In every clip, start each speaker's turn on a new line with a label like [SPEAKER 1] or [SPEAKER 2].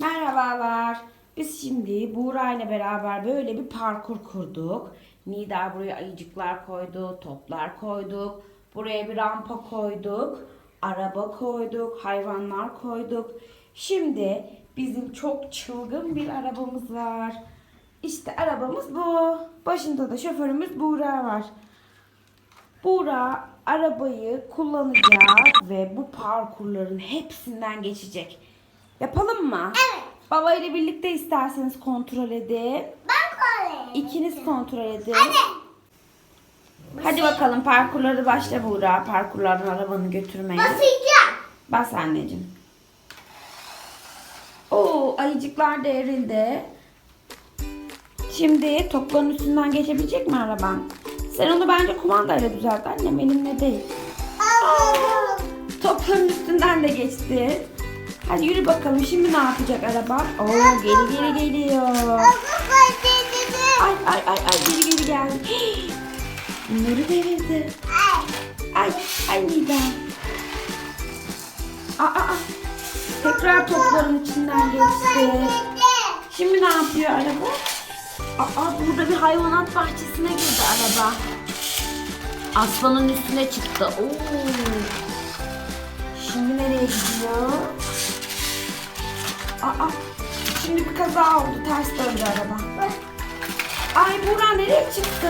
[SPEAKER 1] Merhabalar. Biz şimdi Buğra ile beraber böyle bir parkur kurduk. Nida buraya ayıcıklar koydu, toplar koyduk. Buraya bir rampa koyduk. Araba koyduk, hayvanlar koyduk. Şimdi bizim çok çılgın bir arabamız var. İşte arabamız bu. Başında da şoförümüz Buğra var. Buğra arabayı kullanacak ve bu parkurların hepsinden geçecek. Yapalım mı?
[SPEAKER 2] Evet.
[SPEAKER 1] Baba ile birlikte isterseniz kontrol edin.
[SPEAKER 2] Ben koyayım.
[SPEAKER 1] İkiniz kontrol edin.
[SPEAKER 2] Hadi.
[SPEAKER 1] Hadi bakalım parkurları başla Buğra. Parkurlardan arabanı götürmeye.
[SPEAKER 2] Basacağım.
[SPEAKER 1] Bas anneciğim. Oo ayıcıklar devrildi. Şimdi topların üstünden geçebilecek mi araban? Sen onu bence kumandayla düzelt annem elinle değil.
[SPEAKER 2] Aa.
[SPEAKER 1] Topların üstünden de geçti. Hadi yürü bakalım şimdi ne yapacak araba? Oo geri geri geliyor. Ay ay ay ay geri geri geldi. Bunları devirdi. Ay ay Nida. Aa, aa. Tekrar topların içinden geçti. Şimdi ne yapıyor araba? Aa burada bir hayvanat bahçesine girdi araba. Aslanın üstüne çıktı. Oo. Şimdi nereye gidiyor? Aa şimdi bir kaza oldu. Ters döndü araba. Ay Buğra nereye çıktı?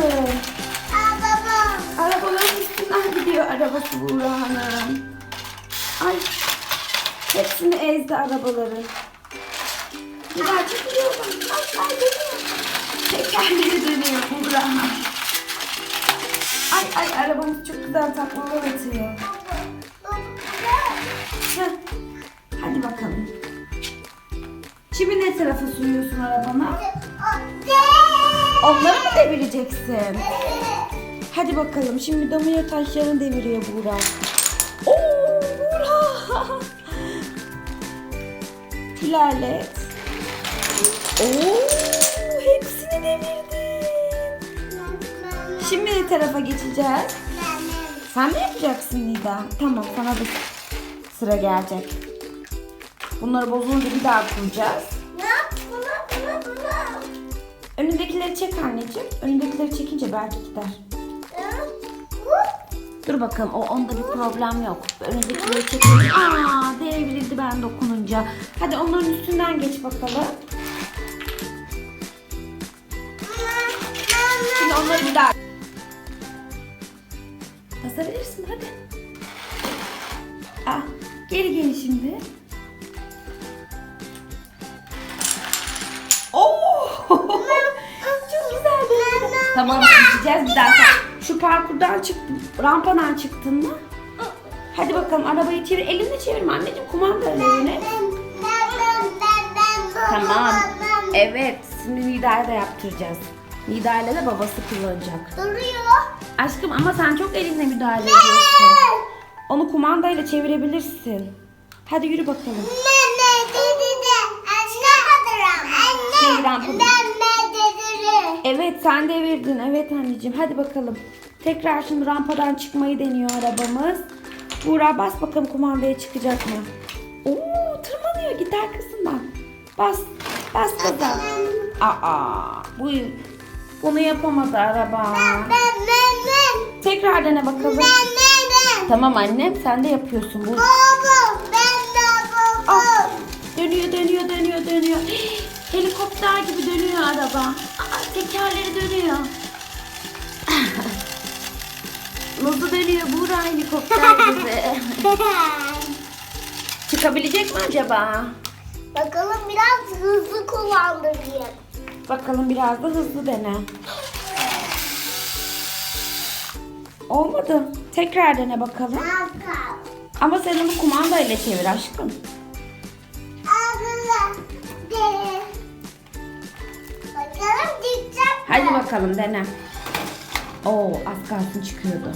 [SPEAKER 2] Aa baba.
[SPEAKER 1] Arabaların üstünden gidiyor arabası Buğra Hanım. Ay hepsini ezdi arabaları. Bir daha çekiliyor bak. Ay ay dönüyor. Tekerleri dönüyor Buğra. Ay ay arabamız çok güzel taklalar atıyor. Onları mı devireceksin? Hadi bakalım şimdi domino taşlarını deviriyor Buğra. Oo Buğra. İlerlet. Oo hepsini devirdin. Şimdi tarafa geçeceğiz? Sen mi yapacaksın Nida? Tamam sana da sıra gelecek. Bunları bozulunca bir daha kuracağız. Önündekileri çek anneciğim. Önündekileri çekince belki gider. Dur bakalım o onda bir problem yok. Önündekileri çekince. Aa devrildi ben dokununca. Hadi onların üstünden geç bakalım. Şimdi onları bir daha. Basabilirsin hadi. Ah, geri gel şimdi. Tamam gideceğiz bir daha. Şu parkurdan çıktın, rampadan çıktın mı? Hadi bakalım arabayı çevir. Elinle çevirme anneciğim kumanda elini. Tamam. Evet, şimdi Nida'ya da yaptıracağız. Nida ile de babası kullanacak.
[SPEAKER 2] Duruyor.
[SPEAKER 1] Aşkım ama sen çok elinle müdahale ediyorsun. Onu kumandayla çevirebilirsin. Hadi yürü bakalım. Şey, rampa. Evet sen devirdin. Evet anneciğim. Hadi bakalım. Tekrar şimdi rampadan çıkmayı deniyor arabamız. Buğra bas bakalım kumandaya çıkacak mı? Oo tırmanıyor. Git arkasından. Bas. Bas gaza. Aa bu bunu yapamadı araba. Tekrar dene bakalım. Tamam annem sen de yapıyorsun bu. Dönüyor dönüyor dönüyor dönüyor. Helikopter gibi dönüyor araba. Tekerleri dönüyor. Nasıl dönüyor Buğra helikopter gibi. Çıkabilecek mi acaba?
[SPEAKER 2] Bakalım biraz hızlı kullandırayım.
[SPEAKER 1] Bakalım biraz da hızlı dene. Olmadı. Tekrar dene bakalım. Ama sen onu kumandayla çevir aşkım. Hadi bakalım dene. Oo az kalsın çıkıyordu.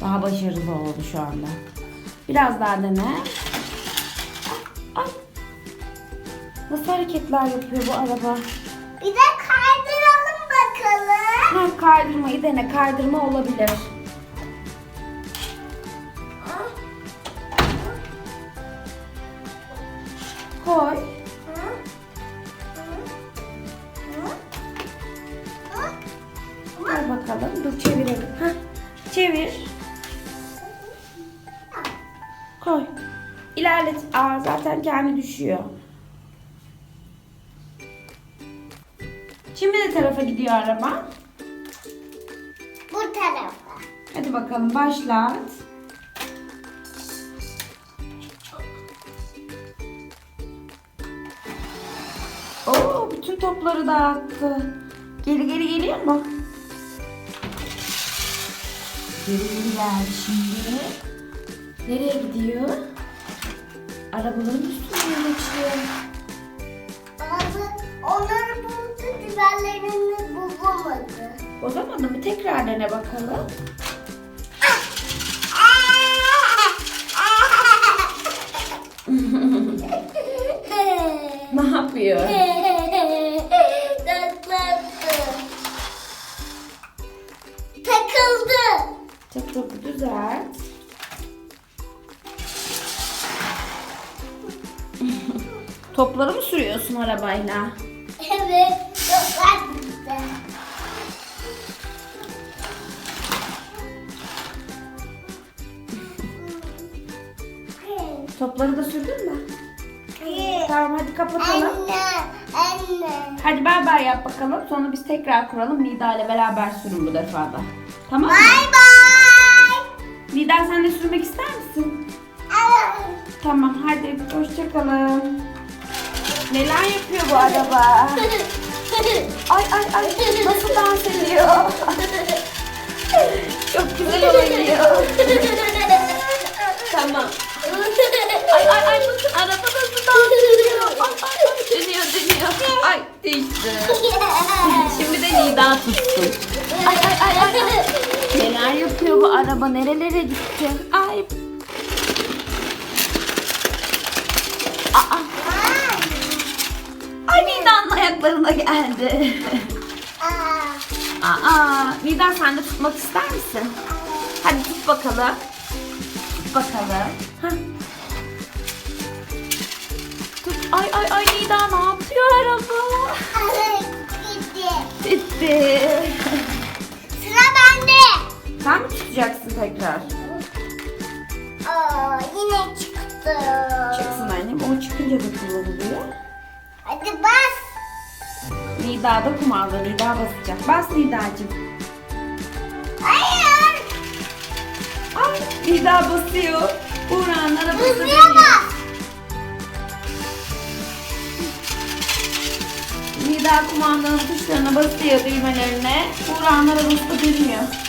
[SPEAKER 1] Daha başarılı oldu şu anda. Biraz daha dene. Ay. Nasıl hareketler yapıyor bu araba?
[SPEAKER 2] Bir de kaydıralım bakalım.
[SPEAKER 1] Ha, kaydırmayı dene. Kaydırma olabilir. Kendi kendi düşüyor. Şimdi ne tarafa gidiyor araba?
[SPEAKER 2] Bu tarafa.
[SPEAKER 1] Hadi bakalım başlat. Oo, bütün topları dağıttı. Geri geri geliyor mu? Geri geri geldi şimdi. Nereye gidiyor? Arabaların üstüne geçiyor.
[SPEAKER 2] Bazı onları buldu, biberlerini bulamadı.
[SPEAKER 1] Da bir tekrar dene bakalım. Topları mı sürüyorsun arabayla?
[SPEAKER 2] Evet. Çok gitti.
[SPEAKER 1] Topları da sürdün mü? Tamam hadi kapatalım.
[SPEAKER 2] Anne, anne.
[SPEAKER 1] Hadi bay bay yap bakalım. Sonra biz tekrar kuralım. Nida ile beraber sürün bu defa da. Tamam mı?
[SPEAKER 2] Bye bye.
[SPEAKER 1] Nida sen de sürmek ister misin? Tamam hadi hoşçakalın. Neler yapıyor bu araba? Ay ay ay nasıl dans ediyor? Çok güzel oynuyor. tamam. Ay ay ay bakın araba nasıl dans ediyor. Ay ay ay dönüyor dönüyor. Ay düştü. Şimdi de Nida tutsun. Ay ay ay ay. ay. Neler yapıyor bu araba? Nerelere gitti? Ay. Nida'nın ayaklarına geldi. Aa, Nida sen de tutmak ister misin? Hadi tut bakalım. Tut bakalım. Tut. Ay ay ay Nida ne yapıyor araba? Bitti.
[SPEAKER 2] Sıra bende.
[SPEAKER 1] Sen mi tutacaksın tekrar?
[SPEAKER 2] Aa, yine çıktı.
[SPEAKER 1] Çıksın annem. O çıkınca da kullanılıyor. Nida da kumanda. Nida basacak. Bas Nida'cığım.
[SPEAKER 2] Hayır.
[SPEAKER 1] Ay Nida basıyor. Buğra'nın arabası
[SPEAKER 2] bas.
[SPEAKER 1] Nida kumandanın tuşlarına basıyor düğmelerine. Buğra'nın arabası da.